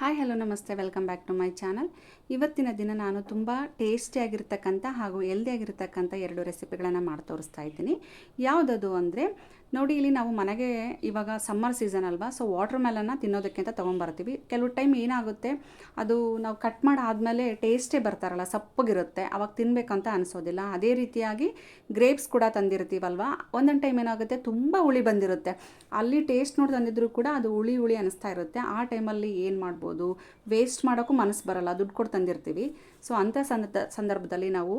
Hi hello ನಮಸ್ತೆ. Welcome back to my channel ಇವತ್ತಿನ ದಿನ ನಾನು ತುಂಬ ಟೇಸ್ಟಿಯಾಗಿರ್ತಕ್ಕಂಥ ಹಾಗೂ ಹೆಲ್ದಿಯಾಗಿರ್ತಕ್ಕಂಥ ಎರಡು ರೆಸಿಪಿಗಳನ್ನು ಮಾಡಿ ತೋರಿಸ್ತಾ ಇದ್ದೀನಿ. ಯಾವುದದು ಅಂದರೆ ನೋಡಿ, ಇಲ್ಲಿ ನಾವು ಮನೆಗೆ ಇವಾಗ ಸಮ್ಮರ್ ಸೀಸನ್ ಅಲ್ವಾ ಸೊ ವಾಟರ್ ಮೆಲನ್ನ ತಿನ್ನೋದಕ್ಕೆ ಅಂತ ತೊಗೊಂಬರ್ತೀವಿ. ಕೆಲವು ಟೈಮ್ ಏನಾಗುತ್ತೆ, ಅದು ನಾವು ಕಟ್ ಮಾಡಿ ಆದಮೇಲೆ ಟೇಸ್ಟೇ ಬರ್ತಾರಲ್ಲ, ಸಪ್ಪಗಿರುತ್ತೆ, ಅವಾಗ ತಿನ್ನಬೇಕಂತ ಅನಿಸೋದಿಲ್ಲ. ಅದೇ ರೀತಿಯಾಗಿ ಗ್ರೇಪ್ಸ್ ಕೂಡ ತಂದಿರ್ತೀವಲ್ವ, ಒಂದೊಂದು ಟೈಮ್ ಏನಾಗುತ್ತೆ, ತುಂಬ ಹುಳಿ ಬಂದಿರುತ್ತೆ. ಅಲ್ಲಿ ಟೇಸ್ಟ್ ನೋಡಿ ತಂದಿದ್ರು ಕೂಡ ಅದು ಹುಳಿ ಹುಳಿ ಅನಿಸ್ತಾ ಇರುತ್ತೆ. ಆ ಟೈಮಲ್ಲಿ ಏನು ಮಾಡ್ಬೋದು ವೇಸ್ಟ್ ಮಾಡೋಕ್ಕೂ ಮನಸ್ಸು ಬರಲ್ಲ, ದುಡ್ಡು ಕೊಟ್ಟು ತಂದಿರ್ತೀವಿ. ಸೊ ಅಂಥ ಸಂದ, ಸಂದರ್ಭದಲ್ಲಿ ನಾವು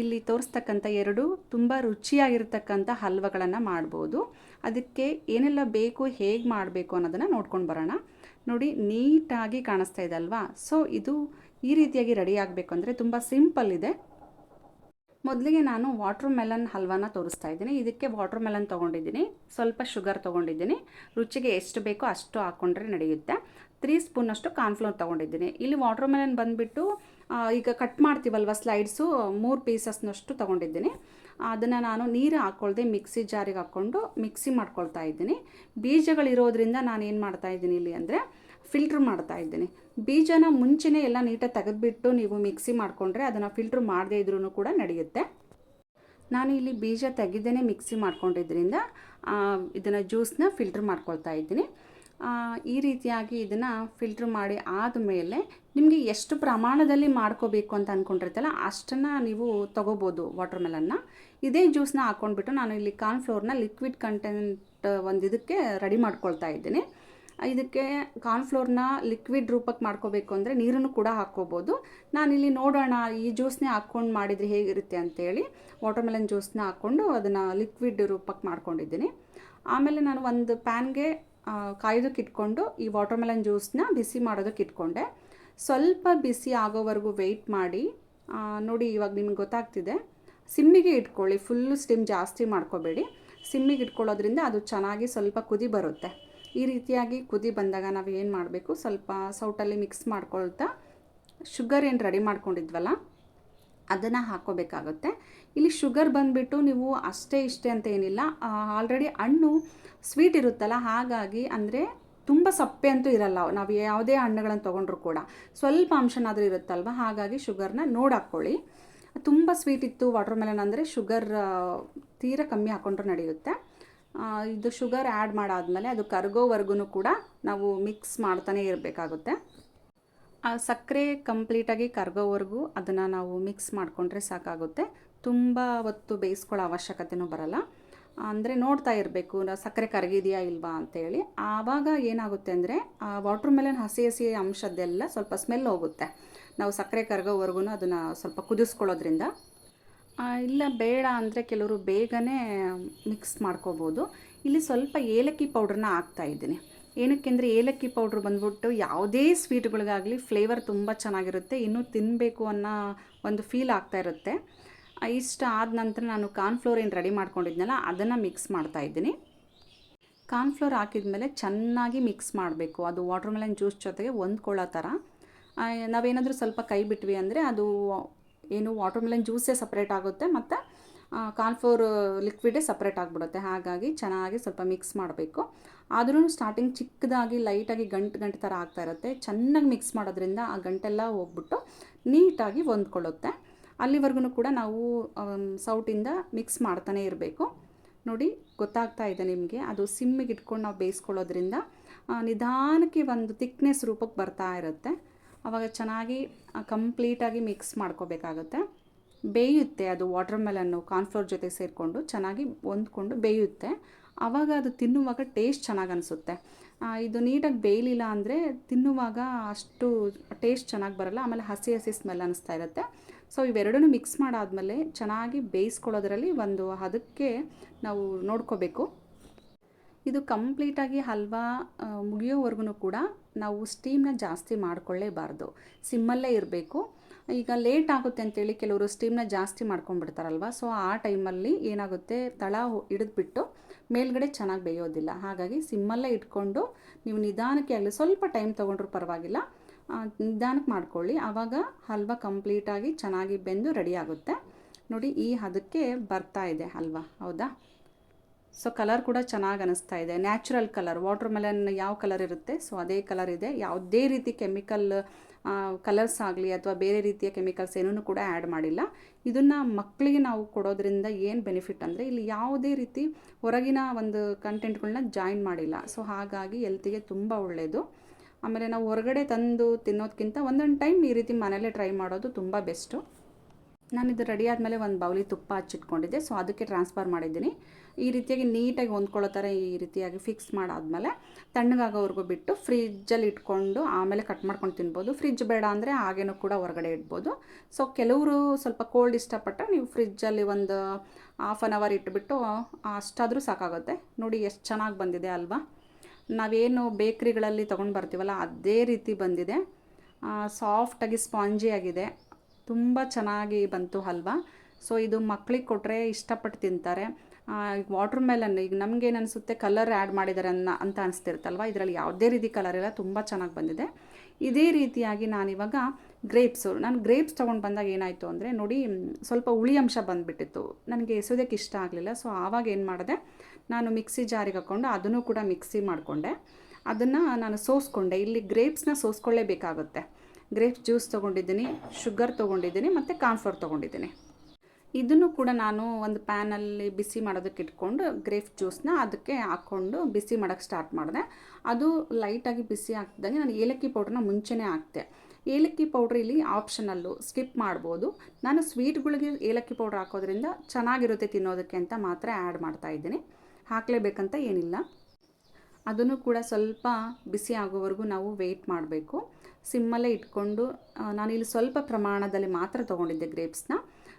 ಇಲ್ಲಿ ತೋರಿಸ್ತಕ್ಕಂಥ ಎರಡು ತುಂಬ ರುಚಿಯಾಗಿರ್ತಕ್ಕಂಥ ಹಲ್ವಗಳನ್ನು ಮಾಡ್ಬೋದು. ಅದಕ್ಕೆ ಏನೆಲ್ಲ ಬೇಕು, ಹೇಗೆ ಮಾಡಬೇಕು ಅನ್ನೋದನ್ನು ನೋಡ್ಕೊಂಡು ಬರೋಣ. ನೋಡಿ, ನೀಟಾಗಿ ಕಾಣಿಸ್ತಾ ಇದೆ ಅಲ್ವಾ? ಸೊ ಇದು ಈ ರೀತಿಯಾಗಿ ರೆಡಿ ಆಗಬೇಕು ಅಂದರೆ ತುಂಬ ಸಿಂಪಲ್ ಇದೆ. ಮೊದಲಿಗೆ ನಾನು ವಾಟರ್ ಮೆಲನ್ ಹಲ್ವಾನ ತೋರಿಸ್ತಾ ಇದ್ದೀನಿ. ಇದಕ್ಕೆ ವಾಟರ್ ಮೆಲನ್ ತೊಗೊಂಡಿದ್ದೀನಿ. ಸ್ವಲ್ಪ ಶುಗರ್ ತೊಗೊಂಡಿದ್ದೀನಿ. ರುಚಿಗೆ ಎಷ್ಟು ಬೇಕೋ ಅಷ್ಟು ಹಾಕ್ಕೊಂಡ್ರೆ ನಡೆಯುತ್ತೆ. ತ್ರೀ ಸ್ಪೂನಷ್ಟು ಕಾರ್ನ್ಫ್ಲೋರ್ ತೊಗೊಂಡಿದ್ದೀನಿ. ಇಲ್ಲಿ ವಾಟರ್ ಮೆಲನ್ ಬಂದುಬಿಟ್ಟು ಈಗ ಕಟ್ ಮಾಡ್ತೀವಲ್ವ ಸ್ಲೈಡ್ಸು ಮೂರು ಪೀಸಸ್ನಷ್ಟು ತೊಗೊಂಡಿದ್ದೀನಿ. ಅದನ್ನು ನಾನು ನೀರು ಹಾಕ್ಕೊಳ್ದೆ ಮಿಕ್ಸಿ ಜಾರಿಗೆ ಹಾಕ್ಕೊಂಡು ಮಿಕ್ಸಿ ಮಾಡ್ಕೊಳ್ತಾ ಇದ್ದೀನಿ. ಬೀಜಗಳಿರೋದ್ರಿಂದ ನಾನು ಏನು ಮಾಡ್ತಾ ಇದ್ದೀನಿ ಇಲ್ಲಿ ಅಂದರೆ ಫಿಲ್ಟ್ರ್ ಮಾಡ್ತಾ ಇದ್ದೀನಿ. ಬೀಜನ ಮುಂಚೆನೇ ಎಲ್ಲ ನೀಟಾಗಿ ತೆಗೆದುಬಿಟ್ಟು ನೀವು ಮಿಕ್ಸಿ ಮಾಡಿಕೊಂಡ್ರೆ ಅದನ್ನು ಫಿಲ್ಟ್ರ್ ಮಾಡದೇ ಇದ್ರೂ ಕೂಡ ನಡೆಯುತ್ತೆ. ನಾನು ಇಲ್ಲಿ ಬೀಜ ತೆಗೆದೇ ಮಿಕ್ಸಿ ಮಾಡ್ಕೊಂಡಿದ್ದರಿಂದ ಇದನ್ನು ಜ್ಯೂಸನ್ನ ಫಿಲ್ಟ್ರ್ ಮಾಡ್ಕೊಳ್ತಾ ಇದ್ದೀನಿ. ಈ ರೀತಿಯಾಗಿ ಇದನ್ನು ಫಿಲ್ಟ್ರ್ ಮಾಡಿ ಆದಮೇಲೆ ನಿಮಗೆ ಎಷ್ಟು ಪ್ರಮಾಣದಲ್ಲಿ ಮಾಡ್ಕೋಬೇಕು ಅಂತ ಅಂದ್ಕೊಂಡಿರ್ತಲ್ಲ ಅಷ್ಟನ್ನು ನೀವು ತೊಗೋಬೋದು ವಾಟರ್ ಮೆಲನ್ನ ಇದೇ ಜ್ಯೂಸ್ನ ಹಾಕ್ಕೊಂಡ್ಬಿಟ್ಟು ನಾನು ಇಲ್ಲಿ ಕಾರ್ನ್ಫ್ಲೋರ್ನ ಲಿಕ್ವಿಡ್ ಕಂಟೆಂಟ್ ಒಂದು ಇದಕ್ಕೆ ರೆಡಿ ಮಾಡ್ಕೊಳ್ತಾ ಇದ್ದೀನಿ. ಇದಕ್ಕೆ ಕಾರ್ನ್ಫ್ಲೋರ್ನ ಲಿಕ್ವಿಡ್ ರೂಪಕ್ಕೆ ಮಾಡ್ಕೋಬೇಕು ಅಂದರೆ ನೀರನ್ನು ಕೂಡ ಹಾಕ್ಕೋಬೋದು. ನಾನಿಲ್ಲಿ ನೋಡೋಣ ಈ ಜ್ಯೂಸ್ನೇ ಹಾಕ್ಕೊಂಡು ಮಾಡಿದರೆ ಹೇಗಿರುತ್ತೆ ಅಂತೇಳಿ ವಾಟರ್ಮೆಲನ್ ಜ್ಯೂಸ್ನ ಹಾಕ್ಕೊಂಡು ಅದನ್ನು ಲಿಕ್ವಿಡ್ ರೂಪಕ್ಕೆ ಮಾಡ್ಕೊಂಡಿದ್ದೀನಿ. ಆಮೇಲೆ ನಾನು ಒಂದು ಪ್ಯಾನ್ಗೆ ಕಾಯೋದಕ್ಕೆ ಇಟ್ಕೊಂಡು ಈ ವಾಟರ್ಮೆಲನ್ ಜ್ಯೂಸ್ನ ಬಿಸಿ ಮಾಡೋದಕ್ಕೆ ಇಟ್ಕೊಂಡೆ. ಸ್ವಲ್ಪ ಬಿಸಿ ಆಗೋವರೆಗೂ ವೆಯ್ಟ್ ಮಾಡಿ. ನೋಡಿ ಇವಾಗ ನಿಮ್ಗೆ ಗೊತ್ತಾಗ್ತಿದೆ. ಸಿಮ್ಮಿಗೆ ಇಟ್ಕೊಳ್ಳಿ ಫುಲ್ಲು ಸ್ಟಿಮ್ ಜಾಸ್ತಿ ಮಾಡ್ಕೋಬೇಡಿ. ಸಿಮ್ಮಿಗೆ ಇಟ್ಕೊಳ್ಳೋದ್ರಿಂದ ಅದು ಚೆನ್ನಾಗಿ ಸ್ವಲ್ಪ ಕುದಿ ಬರುತ್ತೆ. ಈ ರೀತಿಯಾಗಿ ಕುದಿ ಬಂದಾಗ ನಾವು ಏನು ಮಾಡಬೇಕು? ಸ್ವಲ್ಪ ಸೌಟಲ್ಲಿ ಮಿಕ್ಸ್ ಮಾಡ್ಕೊಳ್ತಾ ಶುಗರ್ ಏನು ರೆಡಿ ಮಾಡ್ಕೊಂಡಿದ್ವಲ್ಲ ಅದನ್ನು ಹಾಕ್ಕೋಬೇಕಾಗುತ್ತೆ. ಇಲ್ಲಿ ಶುಗರ್ ಬಂದುಬಿಟ್ಟು ನೀವು ಅಷ್ಟೇ ಇಷ್ಟೇ ಅಂತ ಏನಿಲ್ಲ. ಆಲ್ರೆಡಿ ಹಣ್ಣು ಸ್ವೀಟ್ ಇರುತ್ತಲ್ಲ, ಹಾಗಾಗಿ ಅಂದರೆ ತುಂಬ ಸಪ್ಪೆ ಅಂತೂ ಇರಲ್ಲ. ನಾವು ಯಾವುದೇ ಹಣ್ಣುಗಳನ್ನು ತೊಗೊಂಡ್ರು ಕೂಡ. ಸ್ವಲ್ಪ ಅಂಶನಾದರೂ ಇರುತ್ತಲ್ವ? ಹಾಗಾಗಿ ಶುಗರ್ನ ನೋಡಿ ಹಾಕ್ಕೊಳ್ಳಿ. ತುಂಬ ಸ್ವೀಟ್ ಇತ್ತು ವಾಟರ್ ಮೆಲನ್ ಅಂದರೆ ಶುಗರ್ ತೀರ ಕಮ್ಮಿ ಹಾಕ್ಕೊಂಡ್ರೆ ನಡೆಯುತ್ತೆ. ಇದು ಶುಗರ್ ಆ್ಯಡ್ ಮಾಡಾದಮೇಲೆ ಅದು ಕರಗೋವರೆಗೂ ಕೂಡ ನಾವು ಮಿಕ್ಸ್ ಮಾಡ್ತಾನೆ ಇರಬೇಕಾಗುತ್ತೆ. ಆ ಸಕ್ಕರೆ ಕಂಪ್ಲೀಟಾಗಿ ಕರಗೋವರೆಗೂ ಅದನ್ನು ನಾವು ಮಿಕ್ಸ್ ಮಾಡಿಕೊಂಡ್ರೆ ಸಾಕಾಗುತ್ತೆ. ತುಂಬ ಹೊತ್ತು ಬೇಯಿಸ್ಕೊಳ್ಳೋ ಅವಶ್ಯಕತೆನೂ ಬರಲ್ಲ. ಅಂದರೆ ನೋಡ್ತಾ ಇರಬೇಕು ಸಕ್ಕರೆ ಕರಗಿದೆಯಾ ಇಲ್ವಾ ಅಂತೇಳಿ ಆವಾಗ ಏನಾಗುತ್ತೆ ಅಂದರೆ, ಆ ವಾಟ್ರ್ ಮೆಲನ್ ಹಸಿ ಹಸಿ ಅಂಶದ್ದೆಲ್ಲ ಸ್ವಲ್ಪ ಸ್ಮೆಲ್ ಹೋಗುತ್ತೆ. ನಾವು ಸಕ್ಕರೆ ಕರಗೋವರೆಗೂ ಅದನ್ನು ಸ್ವಲ್ಪ ಕುದಿಸ್ಕೊಳ್ಳೋದ್ರಿಂದ. ಇಲ್ಲ ಬೇಡ ಅಂದರೆ ಕೆಲವರು ಬೇಗನೆ ಮಿಕ್ಸ್ ಮಾಡ್ಕೋಬೋದು. ಇಲ್ಲಿ ಸ್ವಲ್ಪ ಏಲಕ್ಕಿ ಪೌಡ್ರನ್ನ ಹಾಕ್ತಾಯಿದ್ದೀನಿ ಏನಕ್ಕೆ ಅಂದರೆ ಏಲಕ್ಕಿ ಪೌಡ್ರ್ ಬಂದ್ಬಿಟ್ಟು ಯಾವುದೇ ಸ್ವೀಟ್ಗಳಿಗಾಗಲಿ ಫ್ಲೇವರ್ ತುಂಬ ಚೆನ್ನಾಗಿರುತ್ತೆ, ಇನ್ನೂ ತಿನ್ನಬೇಕು ಅನ್ನೋ ಒಂದು ಫೀಲ್ ಆಗ್ತಾ ಇರುತ್ತೆ. ಇಷ್ಟ ಆದ ನಂತರ ನಾನು ಕಾರ್ನ್ಫ್ಲೋರ್ ಏನು ರೆಡಿ ಮಾಡ್ಕೊಂಡಿದ್ನಲ್ಲ, ಅದನ್ನು ಮಿಕ್ಸ್ ಮಾಡ್ತಾ ಇದ್ದೀನಿ. ಕಾರ್ನ್ಫ್ಲೋರ್ ಹಾಕಿದ ಮೇಲೆ ಚೆನ್ನಾಗಿ ಮಿಕ್ಸ್ ಮಾಡಬೇಕು, ಅದು ವಾಟರ್ ಮೆಲನ್ ಜ್ಯೂಸ್ ಜೊತೆಗೆ ಹೊಂದ್ಕೊಳ್ಳೋ ಥರ. ನಾವೇನಾದರೂ ಸ್ವಲ್ಪ ಕೈ ಬಿಟ್ವಿ ಅಂದರೆ ಅದು ಏನು ವಾಟರ್ ಮೆಲನ್ ಜ್ಯೂಸೇ ಸಪ್ರೇಟ್ ಆಗುತ್ತೆ, ಮತ್ತು ಕಾರ್ನ್ಫ್ಲೋರ್ ಲಿಕ್ವಿಡೇ ಸಪ್ರೇಟ್ ಆಗಿಬಿಡುತ್ತೆ. ಹಾಗಾಗಿ ಚೆನ್ನಾಗಿ ಸ್ವಲ್ಪ ಮಿಕ್ಸ್ ಮಾಡಬೇಕು. ಆದ್ರೂ ಸ್ಟಾರ್ಟಿಂಗ್ ಚಿಕ್ಕದಾಗಿ ಲೈಟಾಗಿ ಗಂಟು ಗಂಟು ಥರ ಆಗ್ತಾ ಇರುತ್ತೆ. ಚೆನ್ನಾಗಿ ಮಿಕ್ಸ್ ಮಾಡೋದ್ರಿಂದ ಆ ಗಂಟೆಲ್ಲ ಹೋಗ್ಬಿಟ್ಟು ನೀಟಾಗಿ ಹೊಂದ್ಕೊಳ್ಳುತ್ತೆ. ಅಲ್ಲಿವರೆಗೂ ಕೂಡ ನಾವು ಸೌಟಿಂದ ಮಿಕ್ಸ್ ಮಾಡ್ತಾನೆ ಇರಬೇಕು. ನೋಡಿ, ಗೊತ್ತಾಗ್ತಾ ಇದೆ ನಿಮಗೆ. ಅದು ಸಿಮ್ಮಿಗೆ ಇಟ್ಕೊಂಡು ನಾವು ಬೇಯಿಸ್ಕೊಳ್ಳೋದ್ರಿಂದ ನಿಧಾನಕ್ಕೆ ಒಂದು ತಿಕ್ನೆಸ್ ರೂಪಕ್ಕೆ ಬರ್ತಾ ಇರುತ್ತೆ. ಆವಾಗ ಚೆನ್ನಾಗಿ ಕಂಪ್ಲೀಟಾಗಿ ಮಿಕ್ಸ್ ಮಾಡ್ಕೋಬೇಕಾಗುತ್ತೆ. ಬೇಯುತ್ತೆ ಅದು ವಾಟರ್ ಮೆಲನ್ನು ಕಾರ್ನ್ಫ್ಲೋರ್ ಜೊತೆ ಸೇರಿಕೊಂಡು ಚೆನ್ನಾಗಿ ಹೊಂದ್ಕೊಂಡು ಬೇಯುತ್ತೆ. ಆವಾಗ ಅದು ತಿನ್ನುವಾಗ ಟೇಸ್ಟ್ ಚೆನ್ನಾಗಿ ಅನಿಸುತ್ತೆ. ಇದು ನೀಟಾಗಿ ಬೇಯಲಿಲ್ಲ ಅಂದರೆ ತಿನ್ನುವಾಗ ಅಷ್ಟು ಟೇಸ್ಟ್ ಚೆನ್ನಾಗಿ ಬರಲ್ಲ, ಆಮೇಲೆ ಹಸಿ ಹಸಿ ಸ್ಮೆಲ್ ಅನ್ನಿಸ್ತಾ ಇರುತ್ತೆ. ಸೊ ಇವೆರಡೂ ಮಿಕ್ಸ್ ಮಾಡಾದಮೇಲೆ ಚೆನ್ನಾಗಿ ಬೇಯಿಸ್ಕೊಳ್ಳೋದ್ರಲ್ಲಿ ಒಂದು ಹದಕ್ಕೆ ನಾವು ನೋಡ್ಕೋಬೇಕು. ಇದು ಕಂಪ್ಲೀಟಾಗಿ ಹಲ್ವಾ ಮುಗಿಯೋವರೆಗೂ ಕೂಡ ನಾವು ಸ್ಟೀಮ್ನ ಜಾಸ್ತಿ ಮಾಡಿಕೊಳ್ಳೇಬಾರ್ದು. ಸಿಮ್ಮಲ್ಲೇ ಇರಬೇಕು. ಈಗ ಲೇಟ್ ಆಗುತ್ತೆ ಅಂತೇಳಿ ಕೆಲವರು ಸ್ಟೀಮ್ನ ಜಾಸ್ತಿ ಮಾಡ್ಕೊಂಡ್ಬಿಡ್ತಾರಲ್ವ? ಸೊ ಆ ಟೈಮಲ್ಲಿ ಏನಾಗುತ್ತೆ? ತಳ ಹಿಡಿದ್ಬಿಟ್ಟು ಮೇಲ್ಗಡೆ ಚೆನ್ನಾಗಿ ಬೇಯೋದಿಲ್ಲ. ಹಾಗಾಗಿ ಸಿಮ್ಮಲ್ಲೇ ಇಟ್ಕೊಂಡು ನೀವು ನಿಧಾನಕ್ಕೆ ಅಲ್ಲಿ ಸ್ವಲ್ಪ ಟೈಮ್ ತೊಗೊಂಡ್ರೂ ಪರವಾಗಿಲ್ಲ. ನಿಧಾನಕ್ಕೆ ಮಾಡ್ಕೊಳ್ಳಿ. ಆವಾಗ ಹಲ್ವಾ ಕಂಪ್ಲೀಟಾಗಿ ಚೆನ್ನಾಗಿ ಬೆಂದು ರೆಡಿ ಆಗುತ್ತೆ. ನೋಡಿ, ಈ ಹದಕ್ಕೆ ಬರ್ತಾ ಇದೆ ಹಲ್ವಾ. ಹೌದಾ? ಸೊ ಕಲರ್ ಕೂಡ ಚೆನ್ನಾಗಿ ಅನಿಸ್ತಾ ಇದೆ. ನ್ಯಾಚುರಲ್ ಕಲರ್ ವಾಟರ್ ಮೆಲನ್ ಯಾವ ಕಲರ್ ಇರುತ್ತೆ? ಸೊ ಅದೇ ಕಲರ್ ಇದೆ. ಯಾವುದೇ ರೀತಿ ಕೆಮಿಕಲ್ ಕಲರ್ಸ್ ಆಗಲಿ ಅಥವಾ ಬೇರೆ ರೀತಿಯ ಕೆಮಿಕಲ್ಸ್ ಏನೂ ಕೂಡ ಆ್ಯಡ್ ಮಾಡಿಲ್ಲ. ಇದನ್ನು ಮಕ್ಕಳಿಗೆ ನಾವು ಕೊಡೋದ್ರಿಂದ ಏನು ಬೆನಿಫಿಟ್ ಅಂದರೆ ಇಲ್ಲಿ ಯಾವುದೇ ರೀತಿ ಹೊರಗಿನ ಒಂದು ಕಂಟೆಂಟ್ಗಳನ್ನ ಜಾಯಿನ್ ಮಾಡಿಲ್ಲ. ಸೊ ಹಾಗಾಗಿ ಎಲ್ತಿಗೆ ತುಂಬ ಒಳ್ಳೆಯದು ಆಮೇಲೆ ನಾವು ಹೊರಗಡೆ ತಂದು ತಿನ್ನೋದಕ್ಕಿಂತ ಒಂದೊಂದು ಟೈಮ್ ಈ ರೀತಿ ಮನೇಲೇ ಟ್ರೈ ಮಾಡೋದು ತುಂಬ ಬೆಸ್ಟು ಇದು ರೆಡಿ ಆದಮೇಲೆ ಒಂದು ಬೌಲಿ ತುಪ್ಪ ಹಚ್ಚಿಟ್ಕೊಂಡಿದ್ದೆ. ಸೊ ಅದಕ್ಕೆ ಟ್ರಾನ್ಸ್ಫರ್ ಮಾಡಿದ್ದೀನಿ. ಈ ರೀತಿಯಾಗಿ ನೀಟಾಗಿ ಹೊಂದ್ಕೊಳ್ಳೋ ಥರ ಈ ರೀತಿಯಾಗಿ ಫಿಕ್ಸ್ ಮಾಡಾದಮೇಲೆ ತಣ್ಣಗಾಗೋವರೆಗೂ ಬಿಟ್ಟು ಫ್ರಿಜ್ಜಲ್ಲಿ ಇಟ್ಕೊಂಡು ಆಮೇಲೆ ಕಟ್ ಮಾಡ್ಕೊಂಡು ತಿನ್ಬೋದು. ಫ್ರಿಜ್ ಬೇಡ ಅಂದರೆ ಹಾಗೇನೂ ಕೂಡ ಹೊರಗಡೆ ಇಡ್ಬೋದು. ಸೊ ಕೆಲವರು ಸ್ವಲ್ಪ ಕೋಲ್ಡ್ ಇಷ್ಟಪಟ್ಟರೆ ನೀವು ಫ್ರಿಜ್ಜಲ್ಲಿ ಒಂದು ಹಾಫ್ ಆನ್ ಅವರ್ ಇಟ್ಬಿಟ್ಟು ಅಷ್ಟಾದರೂ ಸಾಕಾಗುತ್ತೆ. ನೋಡಿ ಎಷ್ಟು ಚೆನ್ನಾಗಿ ಬಂದಿದೆ ಅಲ್ವಾ? ನಾವೇನು ಬೇಕ್ರಿಗಳಲ್ಲಿ ತೊಗೊಂಡು ಬರ್ತೀವಲ್ಲ, ಅದೇ ರೀತಿ ಬಂದಿದೆ. ಸಾಫ್ಟಾಗಿ ಸ್ಪಾಂಜಿ ಆಗಿದೆ. ತುಂಬ ಚೆನ್ನಾಗಿ ಬಂತು ಹಲ್ವಾ ಸೊ ಇದು ಮಕ್ಳಿಗೆ ಕೊಟ್ಟರೆ ಇಷ್ಟಪಟ್ಟು ತಿಂತಾರೆ. ವಾಟ್ರ್ ಮೆಲನ್ ಈಗ ನಮಗೇನು ಅನಿಸುತ್ತೆ? ಕಲರ್ ಆ್ಯಡ್ ಮಾಡಿದ್ದಾರೆ ಅನ್ನ ಅಂತ ಅನಿಸ್ತಿರುತ್ತಲ್ವ? ಇದರಲ್ಲಿ ಯಾವುದೇ ರೀತಿ ಕಲರ್ ಇಲ್ಲ, ತುಂಬ ಚೆನ್ನಾಗಿ ಬಂದಿದೆ. ಇದೇ ರೀತಿಯಾಗಿ ನಾನಿವಾಗ ಗ್ರೇಪ್ಸು ನಾನು ಗ್ರೇಪ್ಸ್ ತೊಗೊಂಡು ಬಂದಾಗ ಏನಾಯಿತು ಅಂದರೆ, ನೋಡಿ ಸ್ವಲ್ಪ ಹುಳಿ ಅಂಶ ಬಂದುಬಿಟ್ಟಿತ್ತು. ನನಗೆ ಎಸೋದಕ್ಕೆ ಇಷ್ಟ ಆಗಲಿಲ್ಲ ಸೊ ಆವಾಗ ಏನು ಮಾಡಿದೆ, ನಾನು ಮಿಕ್ಸಿ ಜಾರಿಗೆ ಹಾಕ್ಕೊಂಡು ಅದನ್ನು ಕೂಡ ಮಿಕ್ಸಿ ಮಾಡಿಕೊಂಡೆ. ಅದನ್ನು ನಾನು ಸೋಸ್ಕೊಂಡೆ. ಇಲ್ಲಿ ಗ್ರೇಪ್ಸ್ನ ಸೋಸ್ಕೊಳ್ಳೇಬೇಕಾಗುತ್ತೆ. ಗ್ರೇಪ್ಸ್ ಜ್ಯೂಸ್ ತೊಗೊಂಡಿದ್ದೀನಿ ಶುಗರ್ ತೊಗೊಂಡಿದ್ದೀನಿ, ಮತ್ತು ಕಾನ್ಫ್ಲೋರ್ ತೊಗೊಂಡಿದ್ದೀನಿ. ಇದನ್ನು ಕೂಡ ನಾನು ಒಂದು ಪ್ಯಾನಲ್ಲಿ ಬಿಸಿ ಮಾಡೋದಕ್ಕೆ ಇಟ್ಕೊಂಡು ಗ್ರೇಪ್ ಜ್ಯೂಸ್ನ ಅದಕ್ಕೆ ಹಾಕ್ಕೊಂಡು ಬಿಸಿ ಮಾಡೋಕ್ಕೆ ಸ್ಟಾರ್ಟ್ ಮಾಡಿದೆ. ಅದು ಲೈಟಾಗಿ ಬಿಸಿ ಹಾಕಿದಾಗೆ ನಾನು ಏಲಕ್ಕಿ ಪೌಡ್ರನ್ನ ಮುಂಚೆನೇ ಹಾಕ್ತೆ. ಏಲಕ್ಕಿ ಪೌಡ್ರ್ ಇಲ್ಲಿ ಆಪ್ಷನಲ್ಲು ಸ್ಕಿಪ್ ಮಾಡ್ಬೋದು. ನಾನು ಸ್ವೀಟ್ಗಳಿಗೆ ಏಲಕ್ಕಿ ಪೌಡ್ರ್ ಹಾಕೋದ್ರಿಂದ ಚೆನ್ನಾಗಿರುತ್ತೆ ತಿನ್ನೋದಕ್ಕೆ ಅಂತ ಮಾತ್ರ ಆ್ಯಡ್ ಮಾಡ್ತಾ ಇದ್ದೀನಿ. ಹಾಕಲೇಬೇಕಂತ ಏನಿಲ್ಲ. ಅದನ್ನು ಕೂಡ ಸ್ವಲ್ಪ ಬಿಸಿ ಆಗೋವರೆಗೂ ನಾವು ವೆಯ್ಟ್ ಮಾಡಬೇಕು. ಸಿಮ್ಮಲ್ಲೇ ಇಟ್ಕೊಂಡು ನಾನಿಲ್ಲಿ ಸ್ವಲ್ಪ ಪ್ರಮಾಣದಲ್ಲಿ ಮಾತ್ರ ತೊಗೊಂಡಿದ್ದೆ ಗ್ರೇಪ್ಸ್ನ.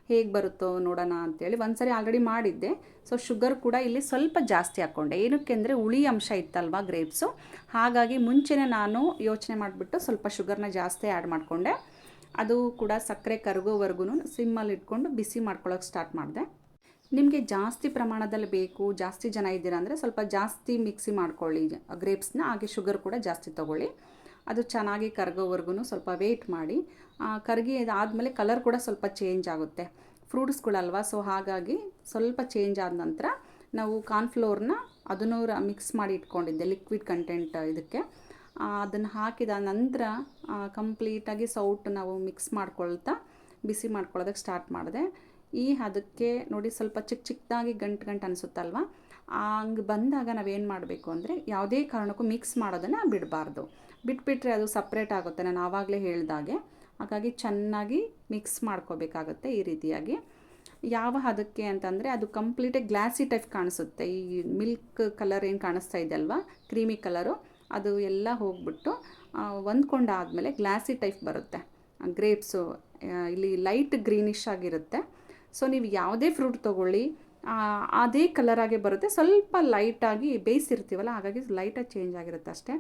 ಹೇಗೆ ಬರುತ್ತೋ ನೋಡೋಣ ಅಂತೇಳಿ ಒಂದು ಸರಿ ಆಲ್ರೆಡಿ ಮಾಡಿದ್ದೆ. ಸೊ ಶುಗರ್ ಕೂಡ ಇಲ್ಲಿ ಸ್ವಲ್ಪ ಜಾಸ್ತಿ ಹಾಕ್ಕೊಂಡೆ ಏನಕ್ಕೆ ಅಂದರೆ ಹುಳಿ ಅಂಶ ಇತ್ತಲ್ವ ಗ್ರೇಪ್ಸು ಹಾಗಾಗಿ ಮುಂಚೆನೇ ನಾನು ಯೋಚನೆ ಮಾಡಿಬಿಟ್ಟು ಸ್ವಲ್ಪ ಶುಗರ್ನ ಜಾಸ್ತಿ ಆ್ಯಡ್ ಮಾಡಿಕೊಂಡೆ. ಅದು ಕೂಡ ಸಕ್ಕರೆ ಕರಗೋವರೆಗೂ ಸಿಮ್ಮಲ್ಲಿ ಇಟ್ಕೊಂಡು ಬಿಸಿ ಮಾಡ್ಕೊಳ್ಳೋಕೆ ಸ್ಟಾರ್ಟ್ ಮಾಡಿದೆ. ನಿಮಗೆ ಜಾಸ್ತಿ ಪ್ರಮಾಣದಲ್ಲಿ ಬೇಕು, ಜಾಸ್ತಿ ಜನ ಇದ್ದೀರಾ ಅಂದರೆ ಸ್ವಲ್ಪ ಜಾಸ್ತಿ ಮಿಕ್ಸಿ ಮಾಡ್ಕೊಳ್ಳಿ. ಗ್ರೇಪ್ಸ್ನ ಹಾಗೆ ಶುಗರ್ ಕೂಡ ಜಾಸ್ತಿ ತೊಗೊಳ್ಳಿ. ಅದು ಚೆನ್ನಾಗಿ ಕರಗೋವರೆಗೂ ಸ್ವಲ್ಪ ವೇಯ್ಟ್ ಮಾಡಿ. ಕರಗಿ ಆದಮೇಲೆ ಕಲರ್ ಕೂಡ ಸ್ವಲ್ಪ ಚೇಂಜ್ ಆಗುತ್ತೆ. ಫ್ರೂಟ್ಸ್ಗಳಲ್ವ ಸೊ ಹಾಗಾಗಿ ಸ್ವಲ್ಪ ಚೇಂಜ್ ಆದ ನಂತರ ನಾವು ಕಾರ್ನ್ಫ್ಲೋರ್ನ ಅದನ್ನು ಮಿಕ್ಸ್ ಮಾಡಿ ಇಟ್ಕೊಂಡಿದ್ದೆ ಲಿಕ್ವಿಡ್ ಕಂಟೆಂಟ್ ಇದಕ್ಕೆ. ಅದನ್ನು ಹಾಕಿದ ನಂತರ ಕಂಪ್ಲೀಟಾಗಿ ಸೌಟ್ ನಾವು ಮಿಕ್ಸ್ ಮಾಡ್ಕೊಳ್ತಾ, ಬಿಸಿ ಮಾಡ್ಕೊಳ್ಳೋದಕ್ಕೆ ಸ್ಟಾರ್ಟ್ ಮಾಡಿದೆ. ಈ ಅದಕ್ಕೆ ನೋಡಿ ಸ್ವಲ್ಪ ಚಿಕ್ಕ ಚಿಕ್ಕದಾಗಿ ಗಂಟು ಗಂಟು ಅನಿಸುತ್ತಲ್ವ? ಹಂಗೆ ಬಂದಾಗ ನಾವೇನು ಮಾಡಬೇಕು ಅಂದರೆ ಯಾವುದೇ ಕಾರಣಕ್ಕೂ ಮಿಕ್ಸ್ ಮಾಡೋದನ್ನು ಬಿಡಬಾರ್ದು. ಬಿಟ್ಬಿಟ್ರೆ ಅದು ಸಪ್ರೇಟ್ ಆಗುತ್ತೆ, ನಾನು ಆವಾಗಲೇ ಹೇಳಿದಾಗೆ. ಹಾಗಾಗಿ ಚೆನ್ನಾಗಿ ಮಿಕ್ಸ್ ಮಾಡ್ಕೋಬೇಕಾಗುತ್ತೆ ಈ ರೀತಿಯಾಗಿ. ಯಾವ ಹದಕ್ಕೆ ಅಂತಂದರೆ ಅದು ಕಂಪ್ಲೀಟೇ ಗ್ಲಾಸಿ ಟೈಪ್ ಕಾಣಿಸುತ್ತೆ. ಈ ಮಿಲ್ಕ್ ಕಲರ್ ಏನು ಕಾಣಿಸ್ತಾ ಇದೆ ಅಲ್ವಾ? ಕ್ರೀಮಿ ಕಲರು ಅದು ಎಲ್ಲ ಹೋಗ್ಬಿಟ್ಟು ಹೊಂದ್ಕೊಂಡಾದಮೇಲೆ ಗ್ಲಾಸಿ ಟೈಪ್ ಬರುತ್ತೆ. ಗ್ರೇಪ್ಸು ಇಲ್ಲಿ ಲೈಟ್ ಗ್ರೀನಿಶ್ ಆಗಿರುತ್ತೆ. ಸೊ ನೀವು ಯಾವುದೇ ಫ್ರೂಟ್ ತೊಗೊಳ್ಳಿ ಅದೇ ಕಲರಾಗೆ ಬರುತ್ತೆ. ಸ್ವಲ್ಪ ಲೈಟಾಗಿ ಬೇಯಿಸಿರ್ತೀವಲ್ಲ, ಹಾಗಾಗಿ ಲೈಟಾಗಿ ಚೇಂಜ್ ಆಗಿರುತ್ತೆ ಅಷ್ಟೇ.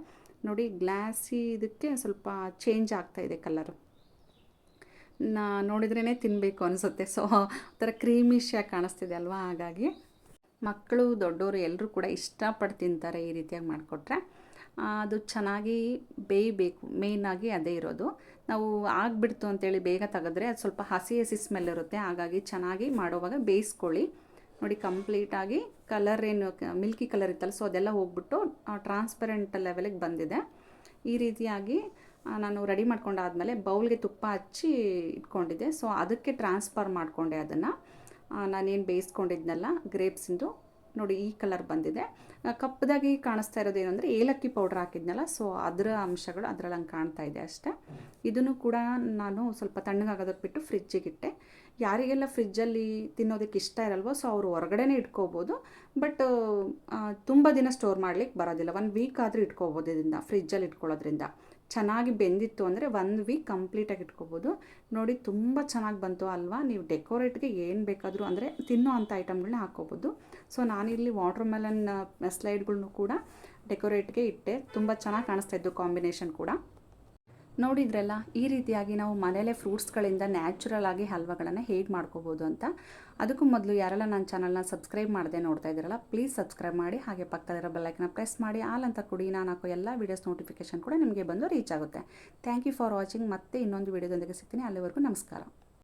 ನೋಡಿ ಗ್ಲಾಸಿ ಇದಕ್ಕೆ ಸ್ವಲ್ಪ ಚೇಂಜ್ ಆಗ್ತಾ ಇದೆ ಕಲರು ನಾ ನೋಡಿದ್ರೇ ತಿನ್ನಬೇಕು ಅನಿಸುತ್ತೆ. ಸೊ ಕ್ರೀಮಿ ಕ್ರೀಮಿಶಾಗಿ ಕಾಣಿಸ್ತಿದೆ ಅಲ್ವಾ? ಹಾಗಾಗಿ ಮಕ್ಕಳು ದೊಡ್ಡವರು ಎಲ್ಲರೂ ಕೂಡ ಇಷ್ಟಪಟ್ಟು ತಿಂತಾರೆ ಈ ರೀತಿಯಾಗಿ ಮಾಡಿಕೊಟ್ರೆ. ಅದು ಚೆನ್ನಾಗಿ ಬೇಯಬೇಕು. ಮೇಯ್ನಾಗಿ ಅದೇ ಇರೋದು. ನಾವು ಆಗಿಬಿಡ್ತು ಅಂತೇಳಿ ಬೇಗ ತೆಗೆದ್ರೆ ಅದು ಸ್ವಲ್ಪ ಹಸಿ ಹಸಿ ಸ್ಮೆಲ್ ಇರುತ್ತೆ. ಹಾಗಾಗಿ ಚೆನ್ನಾಗಿ ಮಾಡುವಾಗ ಬೇಯಿಸ್ಕೊಳ್ಳಿ. ನೋಡಿ ಕಂಪ್ಲೀಟಾಗಿ ಕಲರ್ ಏನು ಮಿಲ್ಕಿ ಕಲರ್ ಇತ್ತಲ್ಲ ಸೊ ಅದೆಲ್ಲ ಹೋಗ್ಬಿಟ್ಟು ಟ್ರಾನ್ಸ್ಪರೆಂಟ್ ಲೆವೆಲಿಗೆ ಬಂದಿದೆ. ಈ ರೀತಿಯಾಗಿ ನಾನು ರೆಡಿ ಮಾಡ್ಕೊಂಡಾದಮೇಲೆ ಬೌಲ್ಗೆ ತುಪ್ಪ ಹಚ್ಚಿ ಇಟ್ಕೊಂಡಿದ್ದೆ. ಸೊ ಅದಕ್ಕೆ ಟ್ರಾನ್ಸ್ಫರ್ ಮಾಡಿಕೊಂಡೆ ಅದನ್ನು. ನಾನೇನು ಬೇಯಿಸ್ಕೊಂಡಿದ್ನಲ್ಲ ಗ್ರೇಪ್ಸಿಂದು ನೋಡಿ, ಈ ಕಲರ್ ಬಂದಿದೆ. ಕಪ್ಪದಾಗಿ ಕಾಣಿಸ್ತಾ ಇರೋದು ಏನಂದರೆ ಏಲಕ್ಕಿ ಪೌಡ್ರ್ ಹಾಕಿದ್ನಲ್ಲ ಸೊ ಅದರ ಅಂಶಗಳು ಅದರಲ್ಲಿ ಹಂಗೆ ಕಾಣ್ತಾ ಇದೆ ಅಷ್ಟೇ. ಇದನ್ನು ಕೂಡ ನಾನು ಸ್ವಲ್ಪ ತಣ್ಣಗಾಗೋದಕ್ಕೆ ಬಿಟ್ಟು ಫ್ರಿಜ್ಜಿಗಿಟ್ಟೆ ಯಾರಿಗೆಲ್ಲ ಫ್ರಿಜ್ಜಲ್ಲಿ ತಿನ್ನೋದಕ್ಕೆ ಇಷ್ಟ ಇರಲ್ವೋ ಸೊ ಅವರು ಹೊರಗಡೆನೇ ಇಟ್ಕೋಬೋದು. ಬಟ್ ತುಂಬ ದಿನ ಸ್ಟೋರ್ ಮಾಡ್ಲಿಕ್ಕೆ ಬರೋದಿಲ್ಲ. ಒನ್ ವೀಕ್ ಆದರೂ ಇಟ್ಕೋಬೋದು ಇದರಿಂದ ಫ್ರಿಜ್ಜಲ್ಲಿ ಇಟ್ಕೊಳ್ಳೋದ್ರಿಂದ. ಚೆನ್ನಾಗಿ ಬೆಂದಿತ್ತು ಅಂದರೆ ಒಂದು ವೀಕ್ ಕಂಪ್ಲೀಟಾಗಿ ಇಟ್ಕೋಬೋದು. ನೋಡಿ, ತುಂಬ ಚೆನ್ನಾಗಿ ಬಂತು ಅಲ್ವಾ? ನೀವು ಡೆಕೋರೇಟ್ಗೆ ಏನು ಬೇಕಾದರೂ ಅಂದರೆ ತಿನ್ನೋ ಅಂಥ ಐಟಮ್ಗಳನ್ನ ಹಾಕ್ಕೋಬೋದು. ಸೊ ನಾನಿಲ್ಲಿ ವಾಟರ್ ಮೆಲನ್ ಸ್ಲೈಡ್ಗಳ್ನು ಕೂಡ ಡೆಕೋರೇಟ್ಗೆ ಇಟ್ಟೆ. ತುಂಬ ಚೆನ್ನಾಗಿ ಕಾಣಿಸ್ತಾ ಇದ್ದು ಕಾಂಬಿನೇಷನ್ ಕೂಡ. ನೋಡಿದ್ರಲ್ಲ, ಈ ರೀತಿಯಾಗಿ ನಾವು ಮನೆಯಲ್ಲೇ ಫ್ರೂಟ್ಸ್ಗಳಿಂದ ನ್ಯಾಚುರಲ್ ಆಗಿ ಹಲ್ವಗಳನ್ನು ಹೇಗೆ ಮಾಡ್ಕೋಬೋದು ಅಂತ. ಅದಕ್ಕೂ ಮೊದಲು ಯಾರೆಲ್ಲ ನನ್ನ ಚಾನಲ್ನ ಸಬ್ಸ್ಕ್ರೈಬ್ ಮಾಡದೆ ನೋಡ್ತಾ ಇದ್ದೀರಲ್ಲ, ಪ್ಲೀಸ್ ಸಬ್ಸ್ಕ್ರೈಬ್ ಮಾಡಿ, ಹಾಗೆ ಪಕ್ಕದಲ್ಲಿರೋ ಬೆಲ್ಲೈಕನ್ನ ಪ್ರೆಸ್ ಮಾಡಿ, ಆಲ್ ಅಂತ ಕೊಡಿ. ನಾನು ಹಾಕೋ ಎಲ್ಲ ವೀಡಿಯೋಸ್ ನೋಟಿಫಿಕೇಷನ್ ಕೂಡ ನಿಮಗೆ ಬಂದು ರೀಚ್ ಆಗುತ್ತೆ. Thank you for watching. ಮತ್ತೆ ಇನ್ನೊಂದು ವೀಡಿಯೋದೊಂದಿಗೆ ಸಿಗ್ತೀನಿ. ಅಲ್ಲಿವರೆಗೂ ನಮಸ್ಕಾರ.